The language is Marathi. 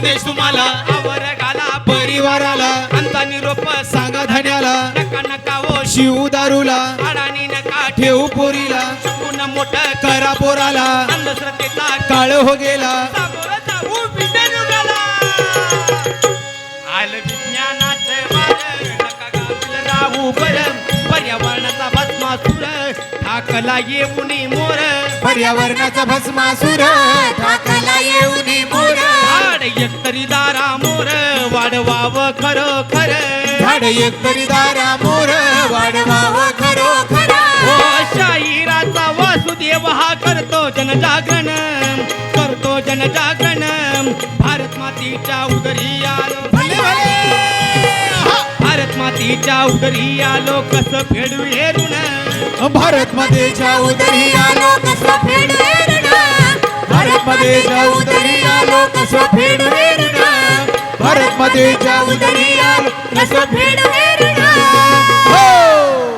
संदेश तुम्हाला. आवर घाला परिवाराला. अंता निरोप सांगा धन्याला. नका नका ओ शिव दारूला. अडाणी नका ठेवू पोरीला. ठेवून मोठं करा पोराला. अंधश्रद्धेचा काळ हो गेला. आलं विज्ञानाचं वारं, नका गाफील राहू बरं. पर्यावरणाचा भस्मासुर ठाकला येऊन मोर. पर्यावरणाचा भस्मासुर ठाकला येऊन मोर. एकतरी दारा मोर वाढवाव खरं खरं झाड एकतरी दारा मोर वाढवाव खरो खरा ओ शाहिराचा वासुदेव हा करतो जनजागरण करतो जनजागरण. भारत मातीच्या उदरी आलो भले भले. हा! भारत मातीच्या उदरी आलो कसं फेडू हे ऋण? भारत मध्येच्या उदरी आलो कसं फेड भारत मध्येच्या उदरी आलो कसं फेड भारत मध्येच्या उदरी आलो कसं फेड